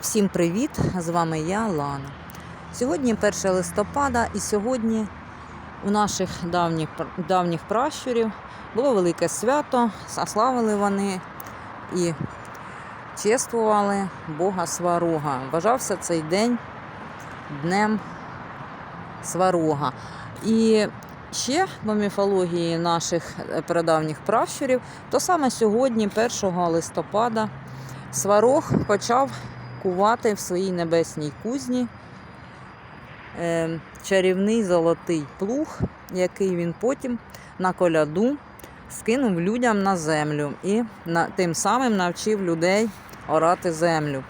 Всім привіт! З вами я, Лана. Сьогодні 1 листопада, і сьогодні у наших давніх, давніх пращурів було велике свято, славили вони і чествували Бога Сварога. Вважався цей день днем Сварога. І ще по міфології наших е, прадавніх пращурів, то саме сьогодні, 1 листопада, Сварог почав кувати в своїй небесній кузні е, чарівний золотий плуг, який він потім на коляду скинув людям на землю і тим самим навчив людей орати землю.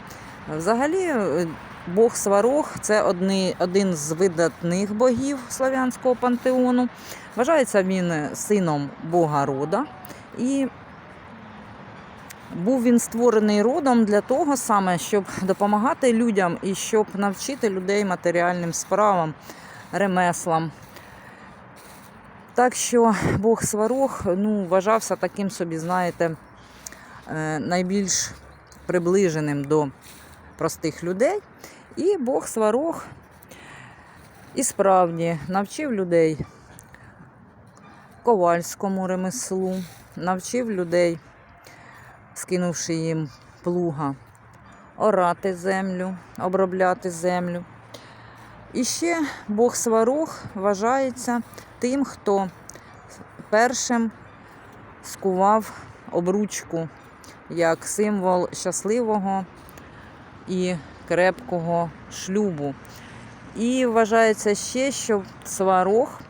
Взагалі, е, Бог Сварог це одни, один з видатних богів славянського пантеону. Вважається він сином Бога рода. І був він створений родом для того саме, щоб допомагати людям і щоб навчити людей матеріальним справам, ремеслам. Так що Бог Сварог ну, вважався таким собі, знаєте, е, найбільш приближеним до простих людей. І Бог Сварог і справді навчив людей ковальському ремеслу, навчив людей скинувши їм плуга, орати землю, обробляти землю. І ще Бог Сварог вважається тим, хто першим скував обручку як символ щасливого і крепкого шлюбу. І вважається ще, що Сварог,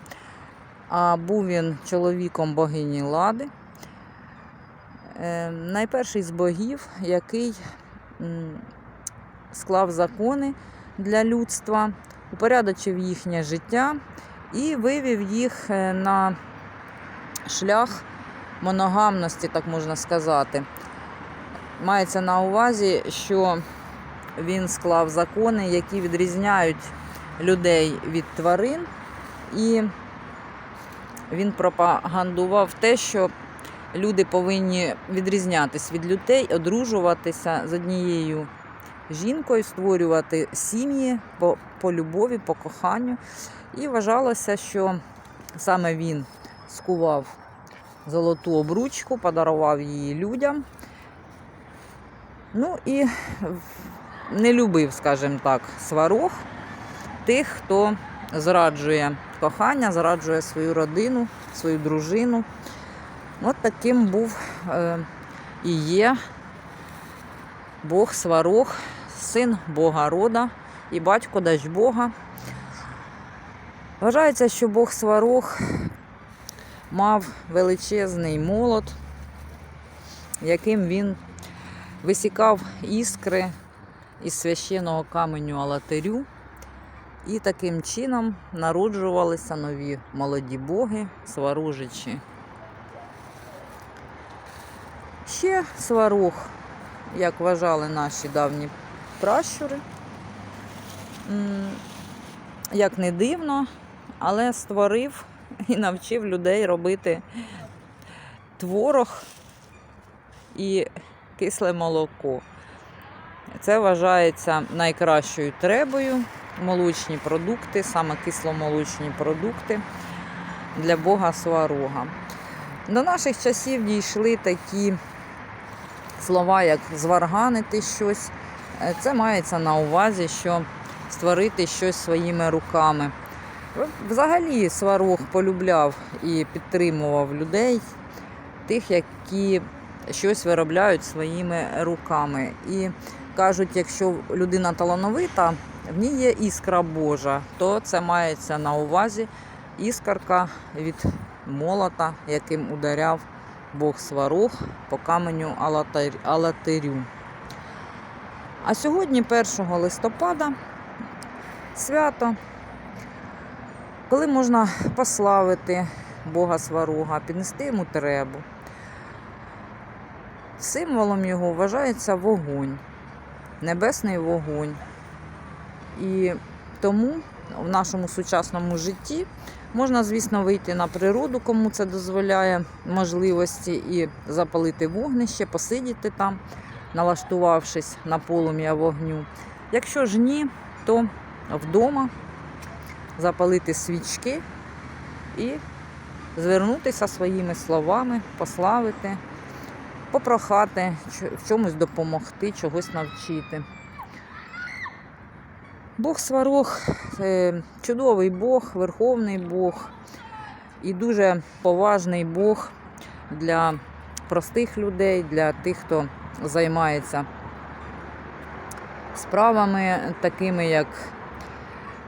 а був він чоловіком богині Лади, найперший з богів, який склав закони для людства, упорядочив їхнє життя і вивів їх е, на шлях моногамності, так можна сказати. Мається на увазі, що він склав закони, які відрізняють людей від тварин, і він пропагандував те, що люди повинні відрізнятись від людей, одружуватися з однією жінкою, створювати сім'ї по, по любові, по коханню. І вважалося, що саме він скував золоту обручку, подарував її людям. Ну і не любив, скажімо так, сварог тих, хто зраджує кохання, зраджує свою родину, свою дружину. От таким був е, і є Бог Сварог, син Бога рода і батько дач Бога. Вважається, що Бог Сварог мав величезний молот, яким він висікав іскри із священного каменю Алатирю. І таким чином народжувалися нові молоді боги, сварожичі. Ще сварог, як вважали наші давні пращури. Як не дивно, але створив і навчив людей робити творог і кисле молоко. Це вважається найкращою требою. Молочні продукти, саме кисломолочні продукти для Бога Сварога. До наших часів дійшли такі слова, як зварганити щось. Е, Це мається на увазі, що створити щось своїми руками. Взагалі сварог полюбляв і підтримував людей, тих, які щось виробляють своїми руками. І кажуть, якщо людина талановита, в ній є іскра Божа, то це мається на увазі іскорка від молота, яким ударяв Бог сварог по каменю Алатир- Алатирю. А сьогодні, 1 листопада, свято, коли можна пославити Бога сварога, піднести йому требу. Символом його вважається вогонь, небесний вогонь. І тому в нашому сучасному житті можна, звісно, вийти на природу, кому це дозволяє можливості, і запалити вогнище, посидіти там. налаштувавшись на полум'я вогню. Якщо ж ні, то вдома запалити свічки і звернутися своїми словами, пославити, попрохати, в чомусь допомогти, чогось навчити. Бог сварог чудовий Бог, верховний Бог і дуже поважний Бог для простих людей, для тих, хто займається справами, такими як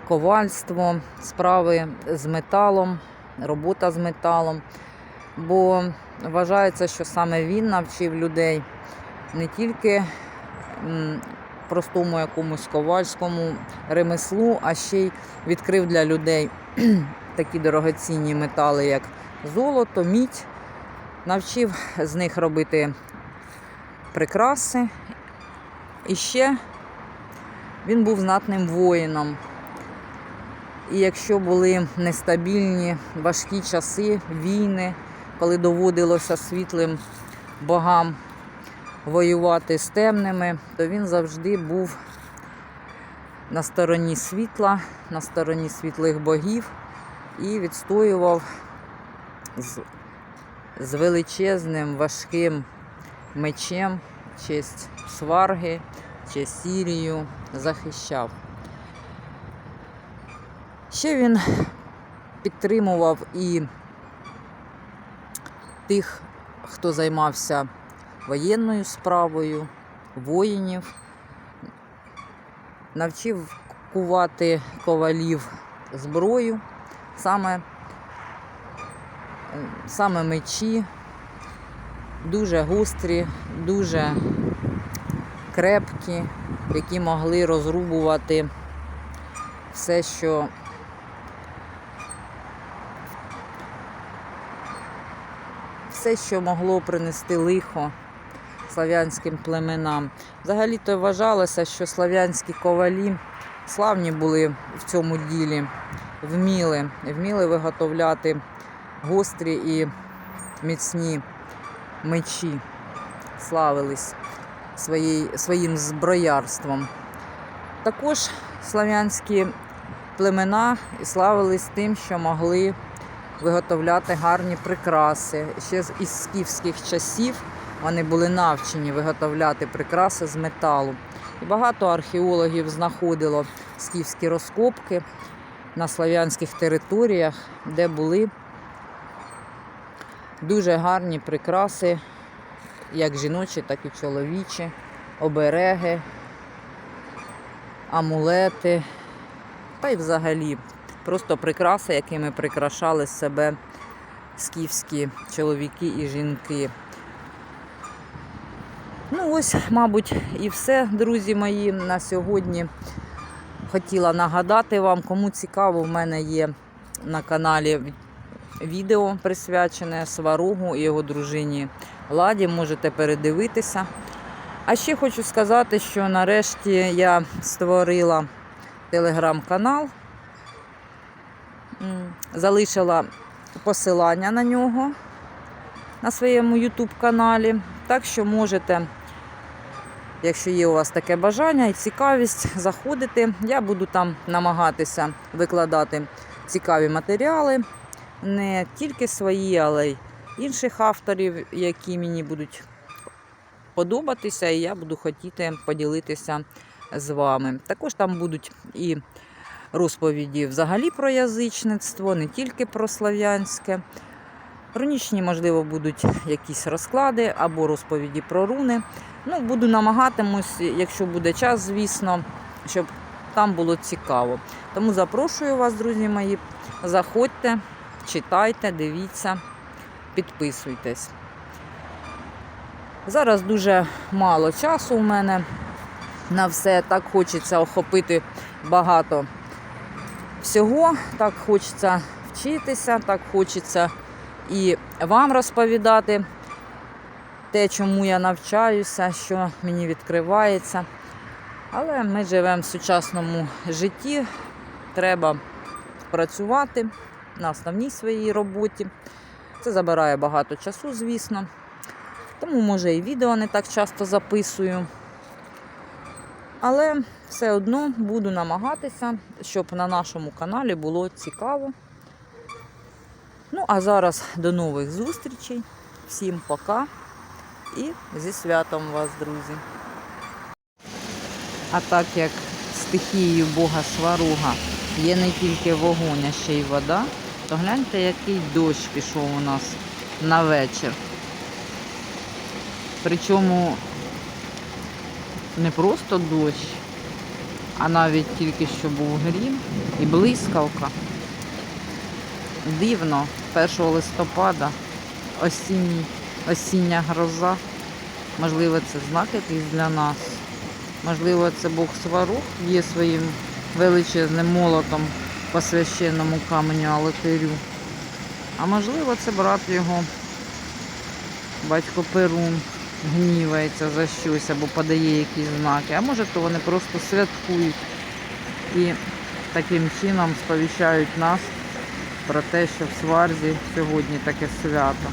ковальство, справи з металом, робота з металом. Бо вважається, що саме він навчив людей не тільки простому якомусь ковальському ремеслу, а ще й відкрив для людей такі дорогоцінні метали, як золото, мідь, навчив з них робити прикраси. І ще він був знатним воїном. І якщо були нестабільні, важкі часи, війни, коли доводилося світлим богам воювати з темними, то він завжди був на стороні світла, на стороні світлих богів і відстоював з, з величезним важким мечем честь сварги, честь Сірію захищав. Ще він підтримував і тих, хто займався воєнною справою, воїнів, навчив кувати ковалів зброю, саме, саме мечі, дуже гострі, дуже крепкі, які могли розрубувати все, що все, що могло принести лихо слав'янським племенам. Взагалі-то вважалося, що слав'янські ковалі славні були в цьому ділі, вміли, вміли виготовляти гострі і міцні мечі, славились своєю, своїм зброярством. Також слав'янські племена славились тим, що могли виготовляти гарні прикраси. Ще із скіфських часів вони були навчені виготовляти прикраси з металу. І багато археологів знаходило скіфські розкопки на слав'янських територіях, де були дуже гарні прикраси, як жіночі, так і чоловічі, обереги, амулети, та й взагалі просто прикраси, якими прикрашали себе скіфські чоловіки і жінки. Ось, мабуть, і все, друзі мої, на сьогодні. Хотіла нагадати вам, кому цікаво, в мене є на каналі відео присвячене Сваругу і його дружині Ладі. Можете передивитися. А ще хочу сказати, що нарешті я створила телеграм-канал, залишила посилання на нього на своєму YouTube каналі. Так що можете, якщо є у вас таке бажання і цікавість, заходити. Я буду там намагатися викладати цікаві матеріали, не тільки свої, але й інших авторів, які мені будуть подобатися, і я буду хотіти поділитися з вами. Також там будуть і розповіді взагалі про язичництво, не тільки про слав'янське. Рунічні, можливо, будуть якісь розклади або розповіді про руни. Ну, буду намагатимусь, якщо буде час, звісно, щоб там було цікаво. Тому запрошую вас, друзі мої, заходьте, читайте, дивіться, підписуйтесь. Зараз дуже мало часу у мене на все. Так хочеться охопити багато всього, так хочеться вчитися, так хочеться і вам розповідати те, чому я навчаюся, що мені відкривається. Але ми живемо в сучасному житті, треба працювати на основній своїй роботі. Це забирає багато часу, звісно. Тому, може, і відео не так часто записую. Але все одно буду намагатися, щоб на нашому каналі було цікаво. Ну, а зараз до нових зустрічей. Всім пока і зі святом вас, друзі. А так як стихією Бога Сваруга є не тільки вогонь, а ще й вода, то гляньте, який дощ пішов у нас на вечір. Причому не просто дощ, а навіть тільки що був грім і блискавка. Дивно, 1 листопада осінній, осіння гроза. Можливо, це знак якийсь для нас. Можливо, це Бог Сварух є своїм величезним молотом по священному каменю Алатирю. А можливо, це брат його, батько Перун, гнівається за щось або подає якісь знаки. А може, то вони просто святкують і таким чином сповіщають нас про те, що в Сварзі сьогодні таке свято.